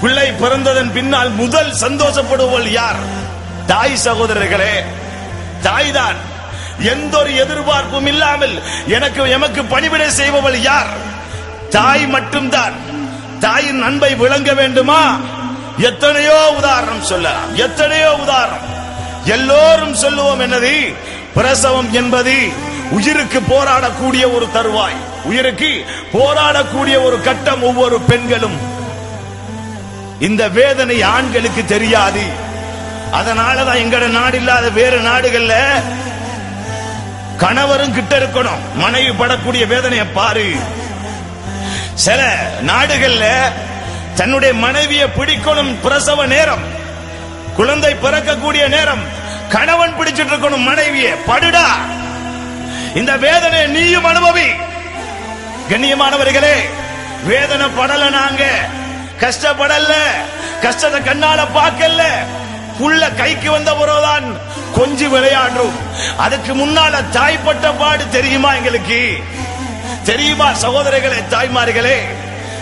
பிள்ளை பிறந்ததன் பின்னால் முதல் சந்தோஷப்படுவள் யார்? தாய் சகோதரர்களே தாய்தான். எந்த ஒரு எதிர்பார்ப்பும் இல்லாமல் எனக்கு எமக்கு பணிவிடை செய்பவள் யார்? தாய் மட்டும்தான். தாயின் அன்பை விளங்க வேண்டுமா? எத்தனையோ உதாரணம் சொல்லலாம். எத்தனையோ உதாரணம். எல்லோரும் சொல்லுவோம் என்னது? பிரசவம் என்பது உயிருக்கு போராடக்கூடிய ஒரு தருவாய். உயிருக்கு போராடக்கூடிய ஒரு கட்டம் ஒவ்வொரு பெண்களும். இந்த வேதனை ஆண்களுக்கு தெரியாது. அதனாலதான் எங்கட நாடு இல்லாத வேறு நாடுகள்ல கணவரும் கிட்ட இருக்கணும். மனைவி படக்கூடிய வேதனையை பாரு. சில நாடுகள்ல தன்னுடைய மனைவியை பிடிக்கணும் பிரசவ நேரம். குழந்தை பிறக்கக்கூடிய நேரம். கணவன் பிடிச்சிட்டு இருக்கணும் மனைவியை படுடா. இந்த வேதனை நீயும் அனுபவி. கண்ணியமானவர்களே வேதனை படல நாங்க. கஷ்டப்படல. கஷ்டத்தை கண்ணால பார்க்கல. புள்ள கைக்கு வந்த பிறகுதான் கொஞ்சி விளையாடுறோம். அதுக்கு முன்னால தாய்ப்பட்ட பாடு தெரியுமா எங்களுக்கு? தெரியுமா சகோதரர்களே தாய்மார்களே?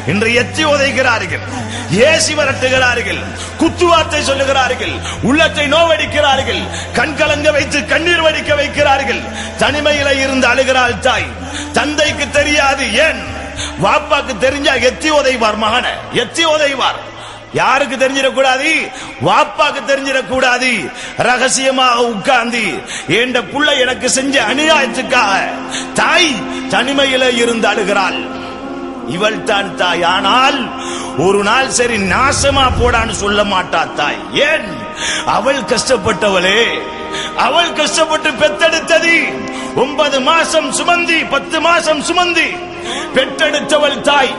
இன்று எச்சி உதைக்கிறார்கள் ஏசி வரட்டுகிறார்கள் குத்துவார்த்தை சொல்லுகிறார்கள் உள்ளத்தை நோவடிக்கிறார்கள் கண் கலங்க வைத்து கண்ணீர் வடிக்க வைக்கிறார்கள். தனிமையில இருந்து அழுகிறாள் தாய். தந்தைக்கு தெரியாது ஏன்? வாப்பாக்கு தெரிஞ்சா எத்தி உதைவார் மகனை எத்தி உதைவார்? யாருக்கு தெரிஞ்சிடக்கூடாது? வாப்பாக்கு தெரிஞ்சிடக்கூடாது. ரகசியமாக உட்கார்ந்து என்ற புள்ள எனக்கு செஞ்ச அநியாயத்துக்காக தாய் தனிமையில இருந்து அழுகிறாள். இவள் தான் தாய். ஆனால் ஒரு நாள் சரி நாசமா போடான்னு சொல்ல மாட்டா தாய். ஏன்? அவள் கஷ்டப்பட்டவளே. அவள் கஷ்டப்பட்டு பெத்தெடுத்தது. ஒன்பது மாசம் சுமந்தி பத்து மாசம் சுமந்தி. பெற்றெடுத்தவள் தாய்.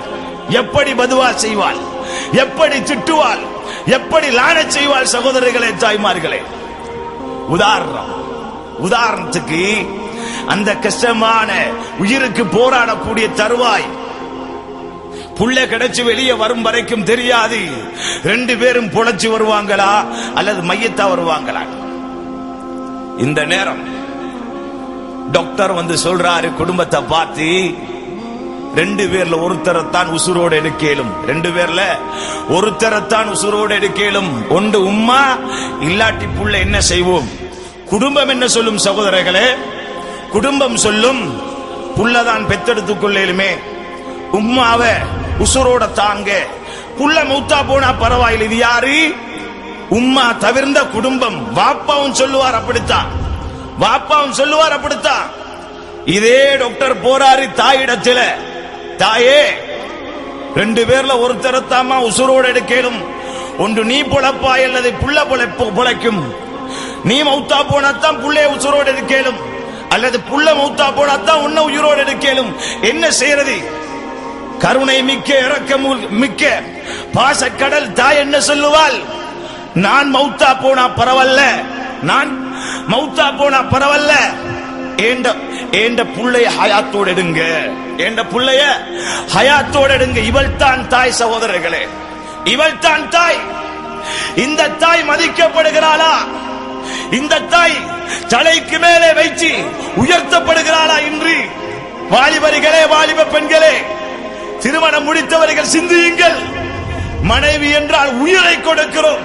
எப்படி பதுவா செய்வாள்? எப்படி திட்டுவாள்? எப்படி லான செய்வாள் சகோதரர்களே தாய்மார்களே? உதாரணம். உதாரணத்துக்கு அந்த கஷ்டமான உயிருக்கு போராடக்கூடிய தருவாய் புள்ள கிடைச்சு வெளியே வரும் வரைக்கும் தெரியாது. ரெண்டு பேரும் புழைச்சு வருவாங்களா? அல்லது மையத்தா வருவாங்களா? இந்த நேரம் டாக்டர் வந்து சொல்றாரு குடும்பத்தை பார்த்து ரெண்டு பேர்ல ஒருத்தரைத்தான் உசுரோடு எடுக்கலும். ரெண்டு பேர்ல ஒருத்தரைத்தான் உசுரோடு எடுக்கலும். ஒன்று உம்மா இல்லாட்டி புள்ள என்ன செய்வோம்? குடும்பம் என்ன சொல்லும் சகோதரர்களே? குடும்பம் சொல்லும் புள்ளதான் பெத்தெடுத்துக் கொள்ளலுமே. உம்மாவை உசுரோட தாங்க. புள்ள மூத்தா போனா பரவாயில்ல. இது யாரு? உம்மா தவிர்ந்த குடும்பம். வாப்பாவும் சொல்லுவார் அப்படித்தான். வாப்பாவும் சொல்லுவார் அப்படித்தான். இதே டாக்டர் போராரி தாயிடத்தில தாயே ரெண்டு பேர்ல ஒருத்தரத்தாமா உசுரோடு எடுக்கணும் ஒன்று நீ பொழப்பாய் அல்லது புள்ள பொழைப்பு பொழைக்கும். நீ மௌத்தா போனாத்தான் புள்ளைய உசுரோடு எடுக்கலும் அல்லது புள்ள மௌத்தா போனாத்தான் உன்ன உயிரோடு எடுக்கலும் என்ன செய்யறது? கருணை மிக்க இறக்கம் மிக்க பாசக்கடல் தாய் என்ன சொல்லுவாள்? நான் மௌத்தா போனா பரவல்ல. நான் மௌத்தா போனா பரவல்ல. ஏண்ட ஏண்ட புள்ளைய ஹயாத்தோடு எடுங்க. ஏண்ட புள்ளைய ஹயாத்தோடு எடுங்க. இவள் தான் தாய் சகோதரர்களே. இவள் தான் தாய். இந்த தாய் மதிக்கப்படுகிறாளா? இந்த தாய் தலைக்கு மேலே வைத்து உயர்த்தப்படுகிறாளா இன்று? வாலிபரிகளே வாலிப பெண்களே திருமணம் முடித்தவர்கள் சிந்தியுங்கள். மனைவி என்றால் உயிரை கொடுக்கிறோம்.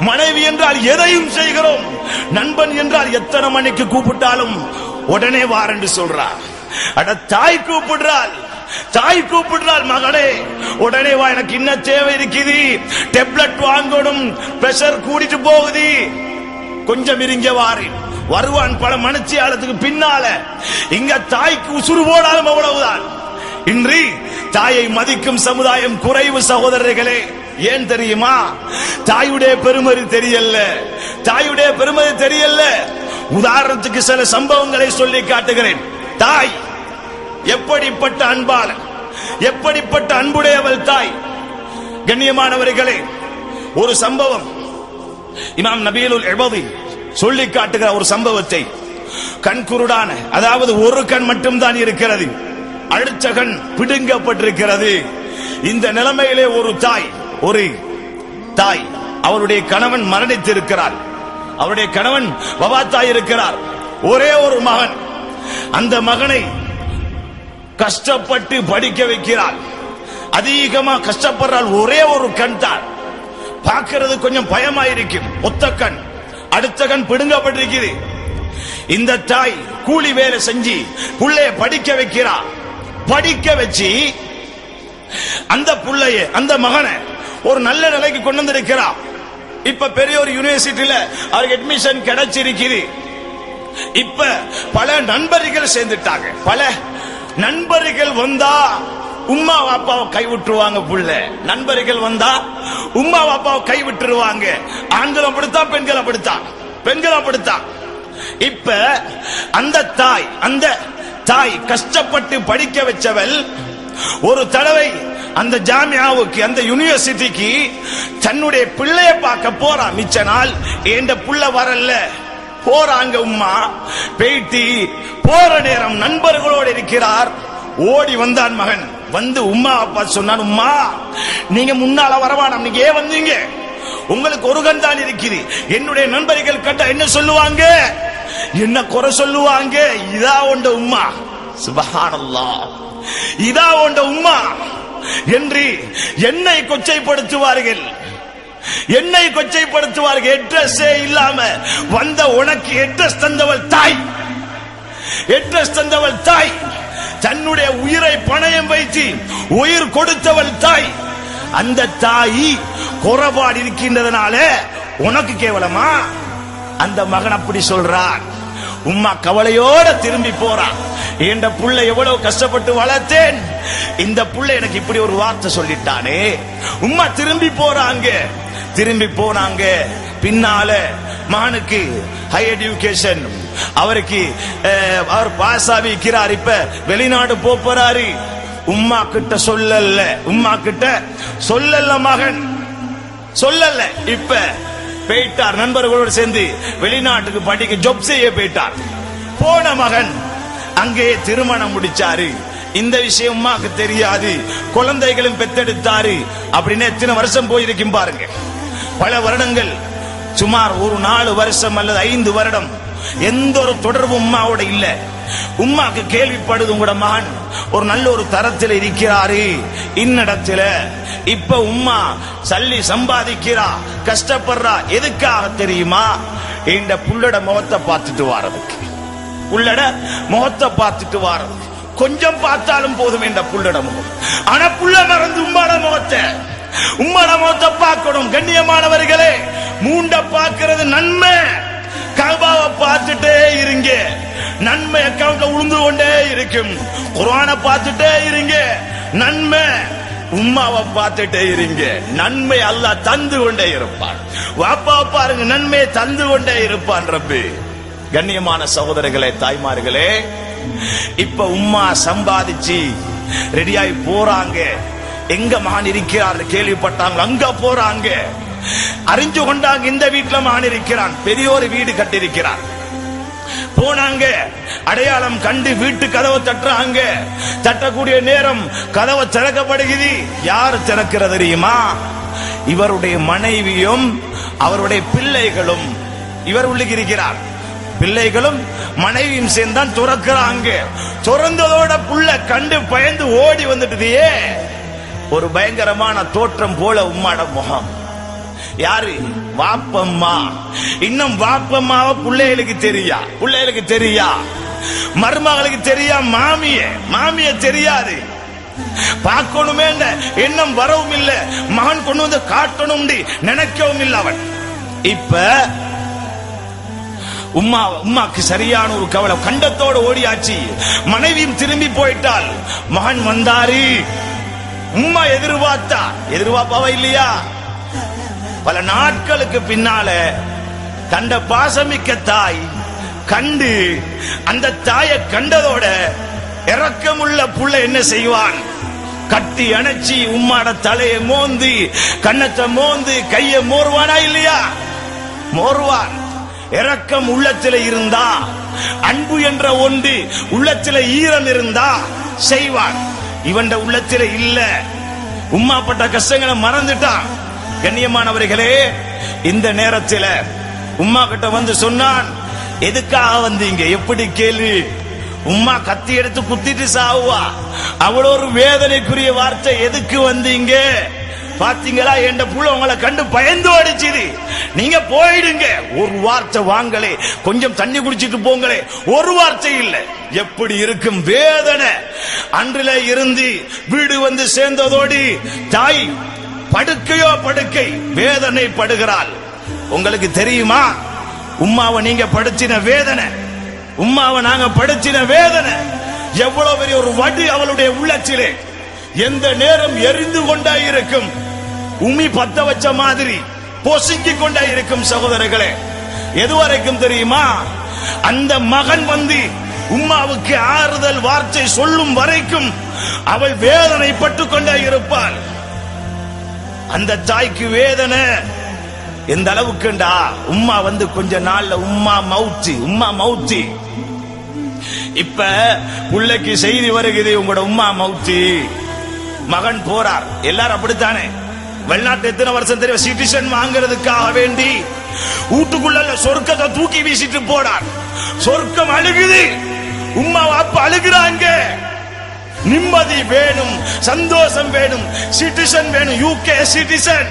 மனைவி என்றால் எதையும் செய்கிறோம். நண்பன் என்றால் எத்தனை மணிக்கு கூப்பிட்டாலும் உடனே வாரண்டு சொல்றார் அட தாய் கூப்பிடுறாள். தாய் கூப்பிடுறாள் மகனே. உடனே வா எனக்கு இன்ன தேவை இருக்குது. டெப்லெட் வாங்கணும். பிரஷர் கூடிட்டு போகுது. கொஞ்சம் இருங்க வாரு வருவான் பல மனுச்சியாளத்துக்கு பின்னால. இங்க தாய்க்கு உசுறு போடாலும் அவ்வளவுதான். இன்றி தாயை மதிக்கும் சமுதாயம் குறைவு சகோதரர்களே. ஏன் தெரியுமா? தாயுடைய பெருமதி தெரியல. தாயுடைய பெருமதி தெரியல. உதாரணத்துக்கு சில சம்பவங்களை சொல்லி காட்டுகிறேன். தாய் எப்படிப்பட்ட அன்பாளன் எப்படிப்பட்ட அன்புடையவள் தாய்? கண்ணியமானவர்களே ஒரு சம்பவம். இமாம் நபீலுல் எபதி சொல்லி காட்டுகிற ஒரு சம்பவத்தை. கண் குருடான அதாவது ஒரு கண் மட்டும்தான் இருக்கிறது. அழிச்சகன் பிடுங்கப்பட்டிருக்கிறது. இந்த நிலைமையிலே ஒரு தாய் ஒரு தாய் அவருடைய கணவன் மரணித்திருக்கிறார். அவருடைய கணவன் வபாத்தாய் இருக்கிறார் ஒரே ஒரு மகன். அந்த மகனை கஷ்டப்பட்டு படிக்க வைக்கிறார். அதிகமா கஷ்டப்படுறாள். ஒரே ஒரு கண் தான். பார்க்கிறது கொஞ்சம் பயமா இருக்கும் ஒத்த கண். அடுத்த கண் பிடுங்கப்பட்டிருக்கிறது. இந்த தாய் கூலி வேலை செஞ்சு பிள்ளைய படிக்க வைக்கிறார் படிக்க வச்சு அந்த பிள்ளைய அந்த மகனை ஒரு நல்ல நிலைக்கு கொண்டு வந்திருக்கிறா. இப்ப பெரிய ஒரு யூனிவர்சிட்டியில அவருக்கு அட்மிஷன் கிடைச்சிருக்குது. இப்ப பல நண்பர்கள் சேர்ந்துட்டாங்க. பல நண்பர்கள் வந்தா உம்மா பாப்பாவை கை விட்டுருவாங்க புள்ள. நண்பர்கள் வந்தா உம்மா பாப்பாவை கை விட்டுருவாங்க ஆண்கள் அப்படித்தான் பெண்கள் அப்படித்தான். பெண்கள் அப்படித்தான். இப்ப அந்த தாய் அந்த தாய் கஷ்டப்பட்டு படிக்க வச்சவள் ஒரு தடவை அந்த ஜாமியாவுக்கு அந்த யூனிவர்சிட்டிக்கு தன்னுடைய பிள்ளைய பார்க்க போறா. மிச்ச நாள் என்ற புள்ள வரல போறாங்க உம்மா. பேட்டி போற நேரம் நண்பர்களோடு இருக்கிறார். ஓடி வந்தான் மகன். வந்து உம்மா அப்பா சொன்னான் உம்மா நீங்க முன்னால வரவானாம். நீங்க ஏன் வந்தீங்க? உங்களுக்கு ஒரு கண் தான் இருக்குது. என்னுடைய நண்பர்கள் கட்ட என்ன சொல்லுவாங்க? என்ன குறை சொல்லுவாங்க? இதா உண்ட உம்மா. சுபஹானல்லா. இதா உண்ட உம்மா. என்று என்னை கொச்சைப்படுத்துவார்கள். என்னை கொச்சைப்படுத்துவார்கள். அட்ரஸே இல்லாம வந்த உனக்கு அட்ரஸ் தந்தவள் தாய். அட்ரஸ் தந்தவள் தாய். தன்னுடைய உயிரை பணயம் வைத்து உயிர் கொடுத்தவள் தாய். அந்த தாய் குறைபாடு இருக்கின்றதுனால உனக்கு கேவலமா? அந்த மகன் அப்படி சொல்றான். உம்மா கவலையோட திரும்பி போறா. என்ற புள்ள எவ்வளவு கஷ்டப்பட்டு வளர்த்தேன்? இந்த புள்ள எனக்கு இப்படி ஒரு வார்த்தை சொல்லிட்டானே. உம்மா திரும்பி போறாங்க. திரும்பி போனாங்க. பின்னால மகனுக்கு ஹை எஜுகேஷன் அவருக்கு அவர் பாஸ் ஆகிக்கிறார் இப்ப வெளிநாடு போறாரு. உம்மா கிட்ட சொல்லல. உம்மா கிட்ட சொல்லல மகன். சொல்லல. இப்ப போயிட்டார். நண்பர்களோடு சேர்ந்து வெளிநாட்டுக்கு படிக்க ஜொப் செய்ய போயிட்டார். போன மகன் அங்கே திருமணம் முடிச்சாரு. இந்த விஷயம் உமாக்கு தெரியாது. குழந்தைகளும் பெத்தெடுத்தாரு. அப்படின்னு எத்தனை வருஷம் போயிருக்கும் பாருங்க. பல வருடங்கள் சுமார் ஒரு நாலு வருஷம் அல்லது ஐந்து வருடம் எந்த ஒரு தொடர்பும் உம்மாவோட இல்ல. உம்மாக்கு கேள்விப்படுது உங்களோட மகன் ஒரு நல்ல ஒரு தரத்தில் இருக்கிறாரு. இன்னிடத்துல இப்ப உம்மா சல்லி சம்பாதிக்கிறா கஷ்டப்படுறா எதுக்காக தெரியுமா? இந்த புள்ளட முகத்தை பார்த்துட்டு வாரதுக்கு. புள்ளட முகத்தை பார்த்துட்டு வாரது கொஞ்சம் பார்த்தாலும் போதும் என்ற புள்ளட முகம். ஆனா புள்ள மறந்து உம்மாட முகத்தை. உம்மாட முகத்தை பார்க்கணும் கண்ணியமானவர்களே. மூண்ட பார்க்கிறது நன்மை. கபாவை பார்த்துட்டே இருங்க. நன்மை அக்கௌண்ட்ல உளுந்து கொண்டே இருக்கும். குரானை பார்த்துட்டே இருங்க. நன்மை. உம்மாவை பார்த்துட்டே இருங்க. நன்மை அல்ல தந்து கொண்டே இருப்பான். வாப்பா பாருங்க நன்மையை தந்து கொண்டே இருப்பான் ரப்பி. கண்ணியமான சகோதரர்களே தாய்மார்களே இப்ப உம்மா சம்பாதிச்சு ரெடியாகி போறாங்க. எங்க மகன் இருக்கிறார் கேள்விப்பட்டாங்க அங்க போறாங்க. அறிஞ்சு கொண்டாங்க இந்த வீட்டுல மகன் இருக்கிறான். பெரிய ஒரு வீடு கட்டியிருக்கிறான். போனாங்க. அடையாளம் கண்டு வீட்டு கதவை தட்டுறாங்க. தட்டக்கூடிய நேரம் கதவை திறக்கப்படுகிறது. யார் திறக்கிறது தெரியுமா? இவருடைய மனைவியும் அவருடைய பிள்ளைகளும் இவர் உள்ளுக்கு இருக்கிறார். பிள்ளைகளும் மனைவியும் சேர்ந்தான் துறக்கிறாங்க. துறந்ததோட புள்ள கண்டு பயந்து ஓடி வந்துட்டுதே ஒரு பயங்கரமான தோற்றம் போல உம்மாட முகம். யாரு? வாப்பம்மா. இன்னும் வாப்பம்மாவ பிள்ளைகளுக்கு தெரியா? பிள்ளைகளுக்கு தெரியா? மருமகளுக்கு தெரியா மாமிய? மாமிய தெரியாது. பார்க்கணுமே எண்ணம் வரவும் இல்ல. மகன் கொண்டு வந்து காட்டணும் நினைக்கவும் இல்லை அவன். இப்ப உம்மா உம்மாக்கு சரியான ஒரு கவலை. கண்டத்தோட ஓடியாச்சு. மனைவியும் திரும்பி போயிட்டால் மகன் வந்தாரு. உம்மா எதிர்பார்த்தா. எதிர்பார்ப்பாவா இல்லையா? பல நாட்களுக்கு பின்னால தண்ட பாசமிக்க தாய் கண்டு அந்த தாயை கண்டதோட இறக்கமுள்ள புள்ள என்ன செய்வான்? கட்டி அணைச்சி உம்மாட தலையை மோந்து கண்ணத்தை மோந்து கையை மோர்வானா இல்லையா? மோர்வான். இறக்கம் உள்ளத்தில் இருந்தா அன்பு என்ற ஒன்று உள்ளத்தில் ஈரம் இருந்தா செய்வான். இவன் உள்ளத்தில் இல்ல. உம்மா பட்ட கஷ்டங்களை மறந்துட்டான். கண்ணியமானவர்களே இந்த நேரத்தில் உமா கிட்ட வந்து சொன்னான் எதுக்காக வந்தீங்க? எப்படி கேள்வி? உம்மா கத்தி எடுத்து குத்திட்டு சாவுவா. அவ்வளோ ஒரு வேதனைக்குரிய வார்த்தை எதுக்கு வந்தீங்க? பாத்தீங்களா? என் புள்ள உங்களை கண்டு பயந்து அடிச்சுது நீங்க போயிடுங்க. ஒரு வார்த்தை வாங்களே. கொஞ்சம் தண்ணி குடிச்சிட்டு போங்களே. ஒரு வார்த்தை இல்லை. எப்படி இருக்கும் வேதனை? அன்றில இருந்து வீடு வந்து சேர்ந்ததோடு தாய் படுக்கையோ படுக்கை வேதனை படுகிறாள். உங்களுக்கு தெரியுமா? உம்மாவை நீங்க படிச்சின வேதனை. உம்மாவை நாங்க படிச்சின வேதனை. எவ்வளவு பெரிய ஒரு வடி அவளுடைய உள்ளத்திலே. எந்த நேரம் எரிந்து கொண்டா இருக்கும். உமி பத்த வச்ச மாதிரி பொசுங்கிக் கொண்டா இருக்கும் சகோதரர்களே. எதுவரைக்கும் தெரியுமா? அந்த மகன் வந்து உம்மாவுக்கு ஆறுதல் வார்த்தை சொல்லும் வரைக்கும் அவள் வேதனைப்பட்டு கொண்டே இருப்பாள். அந்த தாய்க்கு வேதனை. எந்த அளவுக்குண்டா? உம்மா வந்து கொஞ்ச நாள்ல உம்மா மவுத்தி உம்மா மவுத்தி. இப்ப பிள்ளைக்கு செய்தி வருகிறது உங்களோட உம்மா மவுத்தி. மகன் போறார். எல்லாரும் அப்படித்தானே? வெளிநாட்டு எத்தனை வருஷம் தெரியும்? சிட்டிசன் வாங்குறதுக்காக வேண்டி வீட்டுக்குள்ள சொர்க்கத்தை தூக்கி வீசிட்டு போனார். சொர்க்கம் அழுகுது. உம்மா வாப்பா அழுகுறாங்க நிம்மதி வேணும் சந்தோஷம் வேணும் சிட்டிசன் வேணும் யூகே சிட்டிசன்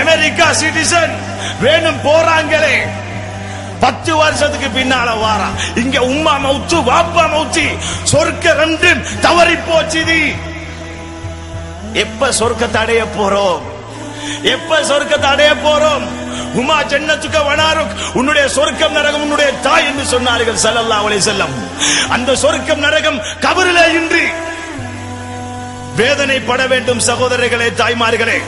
அமெரிக்கா சிட்டிசன் வேணும் போறாங்களே. பத்து வருஷத்துக்கு பின்னால வாரா. இங்க உம்மா மவுத்து வாப்பா மவுத்தி சொர்க்க ரெண்டு தவறி போச்சுது எப்ப சொர்க்கத்தை அடைய போறோம்? எப்ப சொர்க்கத்தை அடைய போறோம்? உமா ஜன்னத்துக்க வனாருக் உன்னுடைய சொர்க்கம் நரகம் உன்னுடைய தாய் என்று சொன்னார்கள் ஸல்லல்லாஹு அலை செல்லம் அந்த சொர்க்கம் நரகம் கபரிலே இன்றி. வேதனைப்பட வேண்டும் சகோதரர்களே தாய்மார்களே.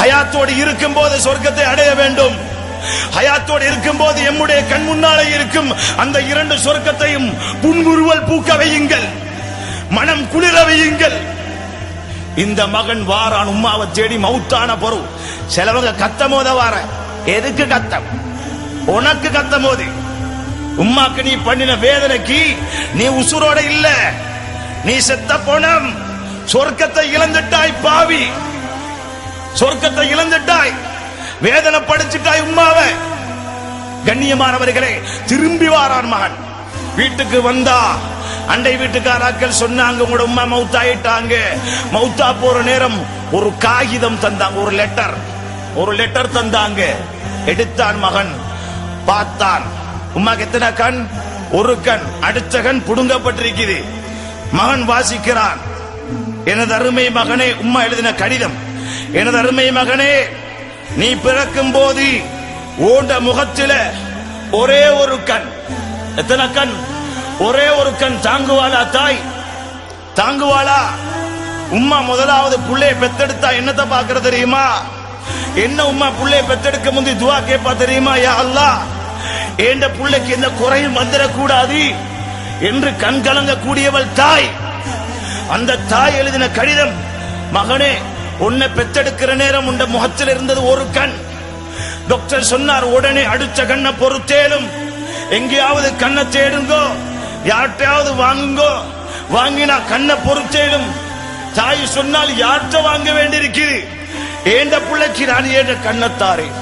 ஹயாத்தோடு இருக்கும் போது சொர்க்கத்தை அடைய வேண்டும். ஹயாத்தோடு இருக்கும் போது எம்முடைய கண் முன்னாலே இருக்கும் அந்த இரண்டு சொர்க்கத்தையும் புன்முறுவல் பூக்க வையுங்கள். மனம் குளிர வையுங்கள். இந்த மகன் வாரான் உம்மாவை தேடி மவுத்தான பொருள். சிலவங்க கத்தம் போத வார. எதுக்கு கத்தம் உனக்கு கத்தம் போது உம்மாக்கு நீ பண்ணின வேதனைக்கு நீ உசுரோட இல்ல. நீ செத்த போனம் சொர்க்கத்தை இழந்துட்டாய் பாவி. சொர்க்கத்தை இழந்துட்டாய். வேதனை படிச்சுட்டாய் உம்மாவ. கண்ணியமானவர்களே திரும்பி வாரான் மகன். வீட்டுக்கு வந்தா அண்டை வீட்டுக்காராக்கள் சொன்னாங்க உங்களோட உம்மா மவுத்தாயிட்டாங்க. மவுத்தா போற நேரம் ஒரு காகிதம் தந்தாங்க ஒரு லெட்டர் ஒரு லெட்டர் தந்தாங்க. எடுத்தான் மகன். பார்த்தான். உமாக்கு எத்தனை கண்? ஒரு கண். அடுத்த கண் புடுங்கப்பட்டிருக்குது. மகன் வாசிக்கிறான். எனது அருமை மகனே உம்மா எழுதின கடிதம். எனது அருமை மகனே நீ பிறக்கும் போது ஓண்ட முகத்தில ஒரே ஒரு கண். எத்தனை கண்? ஒரே ஒரு கண். தாங்குவாளா தாய்? தாங்குவாளா? உம்மா முதலாவது புள்ளைய பெத்தெடுத்தா என்னத்தை பாக்குற தெரியுமா? என்ன உம்மா புள்ளைய பெத்தெடுக்க முந்தி துவா கேப்பா தெரியுமா? யா அல்லா ஏண்ட புள்ளைக்கு எந்த குறையும் வந்துடக்கூடாது? என்று கண் கலங்கக்கூடியவள் தாய். அந்த தாய் எழுதின கடிதம் மகனே உன்னை பெத்தெடுக்கிற நேரம் உண்ட முகத்தில் இருந்தது ஒரு கண். டாக்டர் சொன்னார் உடனே அடுத்த கண்ணை பொறுத்தேலும் எங்கேயாவது கண்ணை தேடுங்கோ யார்கிட்டயாவது வாங்குங்கோ. வாங்கினா கண்ணை பொறுத்தேலும் தாய் சொன்னால் யார்கிட்ட வாங்க வேண்டியிருக்கிறது ஏண்ட பிள்ளைக்கு நான் ஏண்ட கண்ணத்தாரேன்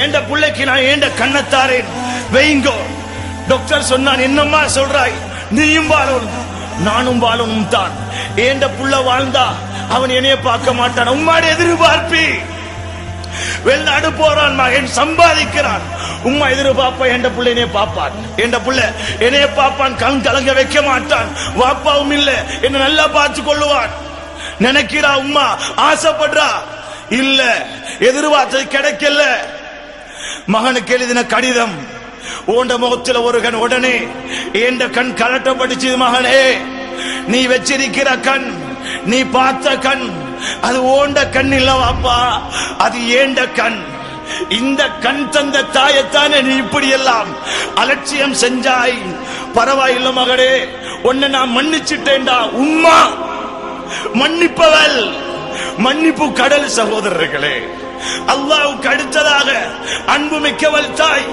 ஏண்ட பிள்ளைக்கு நான் ஏண்ட கண்ணத்தாரேன் வெயிங்கோ டாக்டர் சொன்னான் என்னம்மா சொல்றாய்? நீயும் வாழணும் நானும் வாழணும் தான். ஏண்ட புள்ள வாழ்ந்தா அவன் என்னைய பார்க்க மாட்டான். உம்மாடி எதிர்பார்ப்பி. வெளிநாடு போறான் மகன் சம்பாதிக்கிறான். உம்மா எதிர்பார்ப்பா என்ற புள்ள என்னைய பார்ப்பான்? என்ற புள்ள என்னைய பாப்பான் கண் கலங்க வைக்க மாட்டான். வாப்பாவும் இல்ல என்ன நல்லா பார்த்து கொள்ளுவான். நினைக்கிறா உம்மா ஆசைப்படுறா? இல்ல எதிர்பார்த்தது கிடைக்கல. மகனுக்கு எழுதின கடிதம். ஓண்ட முகத்துல ஒரு கண் உடனே ஏண்ட கண் கலட்டப்பட்டுச்சு மகனே? நீ வச்சிருக்கிற கண் நீ பார்த்த கண் அது ஓண்ட கண் இல்லவாப்பா அது ஏண்ட கண்? இந்த கண் தந்த தாயத்தானே நீ இப்படி எல்லாம் அலட்சியம் செஞ்சாய்? பரவாயில்ல மகளே உன்னை நான் மன்னிச்சிட்டேன்டா உம்மா! மன்னிப்பவள் மன்னிப்பு கடல் சகோதரர்களே. அல்லாவுக்கு அடுத்ததாக அன்பு மிக்கவள் தாய்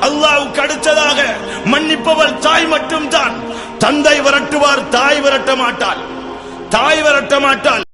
அல்லாவுக்கு அடுத்ததாக மன்னிப்பவள் தாய் மட்டும்தான். தந்தை விரட்டுவார் தாய் விரட்ட மாட்டாள் தாய் விரட்ட மாட்டாள்